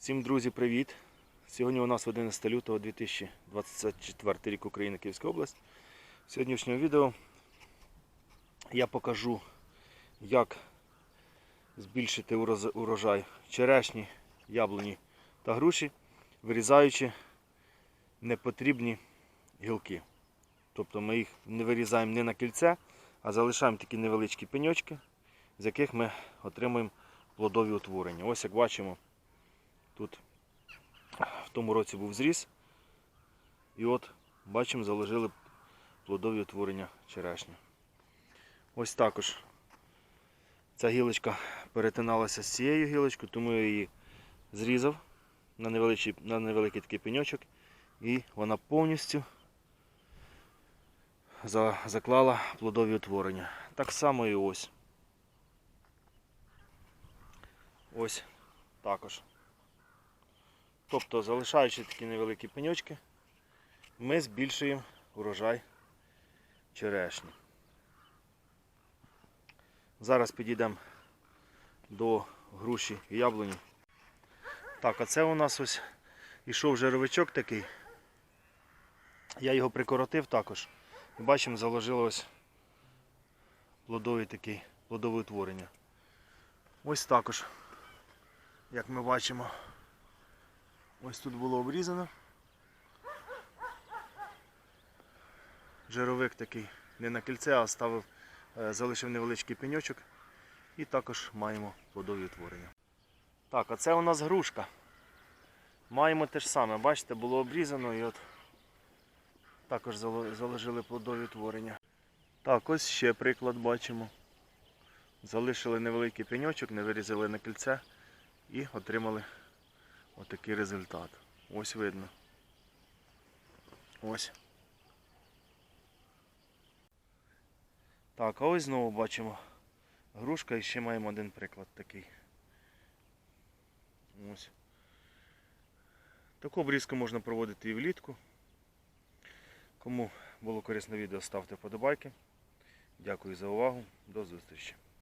Всім друзі, привіт! Сьогодні у нас 11 лютого 2024 рік Україна Київська область. В сьогоднішньому відео я покажу, як збільшити урожай черешні, яблуні та груші, вирізаючи непотрібні гілки. Тобто ми їх не вирізаємо не на кільце, а залишаємо такі невеличкі пеньочки, з яких ми отримуємо плодові утворення. Ось як бачимо, тут в тому році був зріз. І от бачимо, заложили плодові утворення черешні. Ось також ця гілочка перетиналася з цією гілочкою, тому я її зрізав на невеликий, на невеликий такий пеньочок і вона повністю за- заклала плодові утворення. Так само і ось. Ось також. Тобто, залишаючи такі невеликі пеньочки, ми збільшуємо урожай черешні. Зараз підійдемо до груші і яблуні. Так, а це у нас ось ішов жировичок такий. Я його прикоротив також. І бачимо, заложило ось плодовий такий, плодове утворення. Ось також, як ми бачимо. Ось тут було обрізано. Жировик такий не на кільце, а ставив, е, залишив невеличкий пеньочок. І також маємо плодові утворення. Так, а це у нас грушка. Маємо те ж саме, бачите, було обрізано і от також зало- заложили плодові утворення. Так, ось ще приклад бачимо. Залишили невеликий пеньочок, не вирізали на кільце і отримали Отакий результат. Ось видно. Ось. Так, а ось знову бачимо грушка і ще маємо один приклад такий. Ось. Таку обрізку можна проводити і влітку. Кому було корисне відео, ставте вподобайки. Дякую за увагу. До зустрічі.